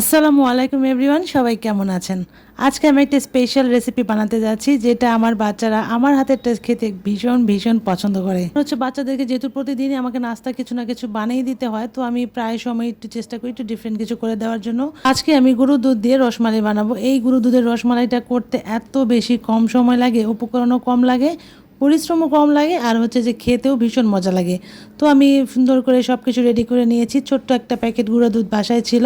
আসসালামু আলাইকুম এভরিওয়ান সবাই কেমন আছেন? আজকে আমি একটা স্পেশাল রেসিপি বানাতে যাচ্ছি, যেটা আমার বাচ্চারা আমার হাতের টেস্ট খেতে ভীষণ ভীষণ পছন্দ করে। হচ্ছে বাচ্চাদেরকে যেহেতু প্রতিদিনই আমাকে নাস্তা কিছু না কিছু বানিয়ে দিতে হয়, তো আমি প্রায় সময় একটু চেষ্টা করি একটু ডিফারেন্ট কিছু করে দেওয়ার জন্য। আজকে আমি গরু দুধ দিয়ে রসমালাই বানাবো। এই গরু দুধের রসমালাইটা করতে এত বেশি কম সময় লাগে, উপকরণও কম লাগে। পরিশ্রমও কম লাগে আর হচ্ছে যে খেতেও ভীষণ মজা লাগে। তো আমি সুন্দর করে সব কিছু রেডি করে নিয়েছি। ছোট্ট একটা প্যাকেট গুঁড়ো দুধ বাসায় ছিল।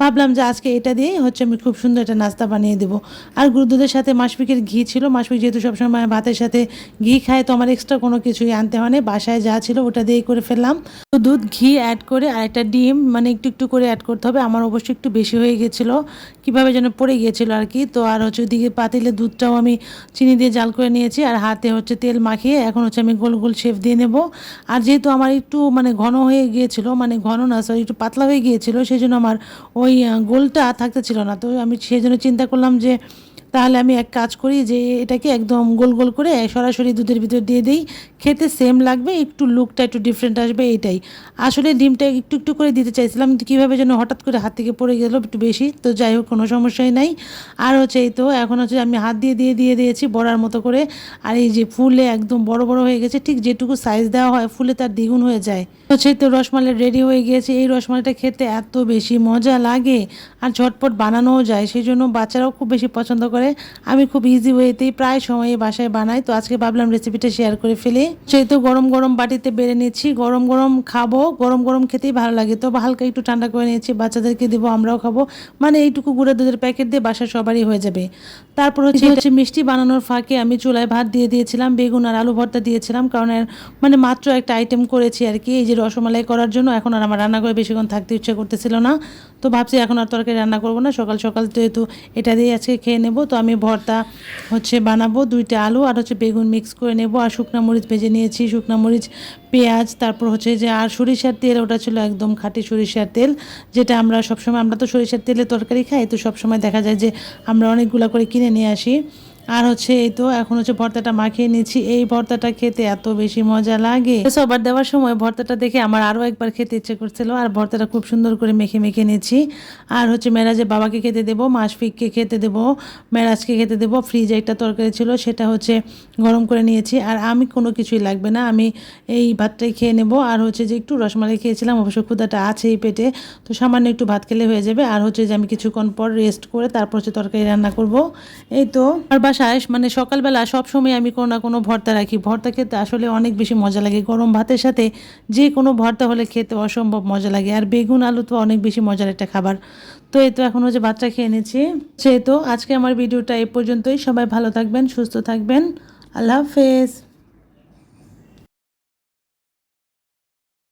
ভাবলাম যে আজকে এটা দিয়েই হচ্ছে আমি খুব সুন্দর একটা নাস্তা বানিয়ে দেবো। আর গুঁড়ো দুধের সাথে মাসপিকের ঘি ছিল। মাসপিক যেহেতু সবসময় ভাতের সাথে ঘি খায়, তো আমার এক্সট্রা কোনো কিছুই আনতে হয় না বাসায় যা ছিল ওটা দিয়েই করে ফেললাম। তো দুধ, ঘি অ্যাড করে আর একটা ডিম মানে একটু একটু করে অ্যাড করতে হবে। আমার অবশ্যই একটু বেশি হয়ে গেছিল। কীভাবে যেন পড়ে গিয়েছিল আর কি। তো আর হচ্ছে ওইদিকে পাতিলে দুধটাও আমি চিনি দিয়ে জাল করে নিয়েছি। আর হাতে হচ্ছে মাখিয়ে এখন হচ্ছে আমি গোল গোল শেপ দিয়ে নেব। আর যেহেতু আমার একটু মানে ঘন হয়ে গিয়েছিল মানে ঘন না সরি একটু পাতলা হয়ে গিয়েছিল সেই জন্য আমার ওই গোলটা থাকতে ছিল না। তো আমি সেই জন্য চিন্তা করলাম যে তাহলে আমি এক কাজ করি যে এটাকে একদম গোল গোল করে সরাসরি দুধের ভিতর দিয়ে দিই। খেতে সেম লাগবে, একটু লুকটা একটু ডিফারেন্ট আসবে এটাই আসলে ডিমটা একটু একটু করে দিতে চাইছিলাম, কিন্তু কীভাবে যেন হঠাৎ করে হাত থেকে পড়ে গেল একটু বেশি, তো যাই হোক কোনো সমস্যাই নাই। আর হচ্ছে এই তো, এখন হচ্ছে আমি হাত দিয়ে দিয়ে দিয়ে দিয়েছি বড়ার মতো করে। আর এই যে ফুলে একদম বড় বড় হয়ে গেছে, ঠিক যেটুকু সাইজ দেওয়া হয় ফুলে তার দ্বিগুণ হয়ে যায়। হচ্ছে তো রসমালাই রেডি হয়ে গিয়েছে, এই রসমালাইটা খেতে এত বেশি মজা লাগে। আর ঝটপট বানানোও যায় সেই জন্য বাচ্চারাও খুব বেশি পছন্দ করে। আমি খুব ইজি ওয়েতেই প্রায় সময় বাসায় বানাই। তো আজকে ভাবলাম রেসিপিটা শেয়ার করে ফেলি। সেই তো গরম গরম বাটিতে বেড়ে নিচ্ছি গরম গরম খাব গরম গরম খেতেই ভালো লাগে। তো হালকা একটু ঠান্ডা করে নিয়েছি বাচ্চাদেরকে দেবো আমরাও খাব। মানে এইটুকু গুঁড়ো দুধের প্যাকেট দিয়ে বাসায় সবারই হয়ে যাবে। তারপর হচ্ছে হচ্ছে মিষ্টি বানানোর ফাঁকে আমি চুলায় ভাত দিয়ে দিয়েছিলাম বেগুন আর আলু ভর্তা দিয়েছিলাম। কারণ মানে মাত্র একটা আইটেম করেছি আর কি এই যে রসমালাই করার জন্য। এখন আর আমার রান্না করে বেশিক্ষণ থাকতে ইচ্ছে করতেছিল না। তো ভাবছি এখন আর তরকারি রান্না করব না। সকাল সকাল যেহেতু এটা দিয়ে আজকে খেয়ে নেব, তো আমি ভর্তা হচ্ছে বানাবো, দুইটা আলু আর হচ্ছে বেগুন মিক্স করে নেব। আর শুকনা মরিচ ভেজে নিয়েছি, শুকনা মরিচ, পেঁয়াজ, তারপর হচ্ছে যে আর সরিষার তেল, ওটা ছিল একদম খাঁটি সরিষার তেল, যেটা আমরা সবসময়, আমরা তো সরিষার তেলে তরকারি খাই, তো সবসময় দেখা যায় যে আমরা অনেকগুলো করে কিনে নিয়ে আসি। আর হচ্ছে এই তো এখন হচ্ছে ভর্তাটা মাখিয়ে নিচ্ছি। এই ভর্তাটা খেতে এত বেশি মজা লাগে। সবার দেওয়ার সময় ভর্তাটা দেখে আমার আরও একবার খেতে ইচ্ছে করছিল আর ভর্তাটা খুব সুন্দর করে মেখে মেখে নিচ্ছি। আর হচ্ছে মেরাজে বাবাকে খেতে দেবো মাসফিককে খেতে দেবো, মেরাজকে খেতে দেবো। ফ্রিজে একটা তরকারি ছিল, সেটা হচ্ছে গরম করে নিয়েছি। আর আমি কোনো কিছুই লাগবে না, আমি এই ভাতটাই খেয়ে নেব। আর হচ্ছে যে একটু রসমালাই খেয়েছিলাম, অবশ্য ক্ষুদাটা আছে এই পেটে। তো সামান্য একটু ভাত খেলে হয়ে যাবে। আর হচ্ছে যে আমি কিছুক্ষণ পর রেস্ট করে তারপর হচ্ছে তরকারি রান্না করব। এই তো, আর বাসায় মানে সকালবেলা সব সময় আমি কোনো না কোনো ভর্তা রাখি। ভর্তা খেতে আসলে অনেক বেশি মজা লাগে। গরম ভাতের সাথে যে কোনো ভর্তা হলে খেতে অসম্ভব মজা লাগে। আর বেগুন, আলু তো অনেক বেশি মজার একটা খাবার। তো এই তো এখন হচ্ছে বাচ্চা খেয়ে নিচ্ছি। সে তো আজকে আমার ভিডিওটা এ পর্যন্তই। সবাই ভালো থাকবেন, সুস্থ থাকবেন। আল্লাহ হাফেজ।